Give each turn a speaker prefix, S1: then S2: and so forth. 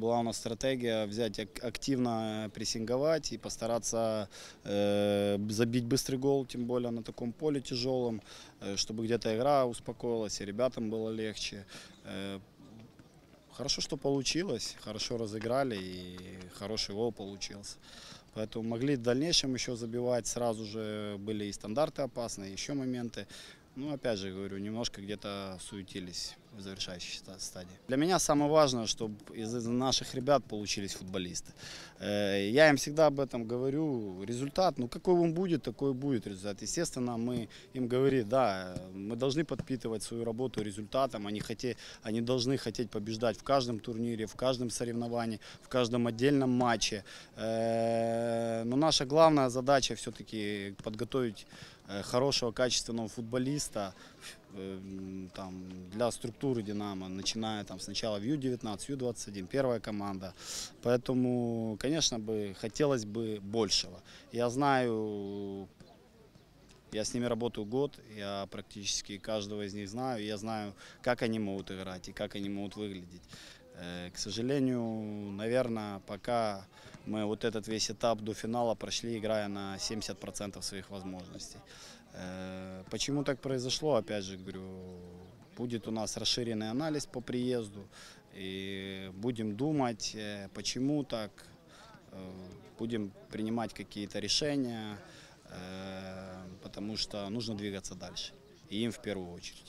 S1: была у нас стратегия взять ак- активно прессинговать и постараться э, забить быстрый гол, тем более на таком поле тяжелом, э, чтобы где-то игра успокоилась и ребятам было легче. Э, Хорошо, что получилось, хорошо разыграли и хороший гол получился. Поэтому могли в дальнейшем еще забивать, сразу же были и стандарты опасные, еще моменты. Ну, опять же, говорю, немножко где-то суетились в завершающей ста- стадии. Для меня самое важное, чтобы из наших ребят получились футболисты. Э, Я им всегда об этом говорю. Результат, ну какой он будет, такой будет результат. Естественно, мы им говорим, да, мы должны подпитывать свою работу результатом. Они, хоте- они должны хотеть побеждать в каждом турнире, в каждом соревновании, в каждом отдельном матче. Э, Но наша главная задача все-таки подготовить э, хорошего, качественного футболиста там, для структуры «Динамо», начиная там, сначала в Ю-19, Ю-21, первая команда. Поэтому, конечно, бы хотелось бы большего. Я знаю, я с ними работаю год, я практически каждого из них знаю, я знаю, как они могут играть и как они могут выглядеть. Э, К сожалению, наверное, пока мы вот этот весь этап до финала прошли, играя на 70% своих возможностей. Почему так произошло, опять же говорю, будет у нас расширенный анализ по приезду, и будем думать, э, почему так, э, будем принимать какие-то решения, э, потому что нужно двигаться дальше, и им в первую очередь.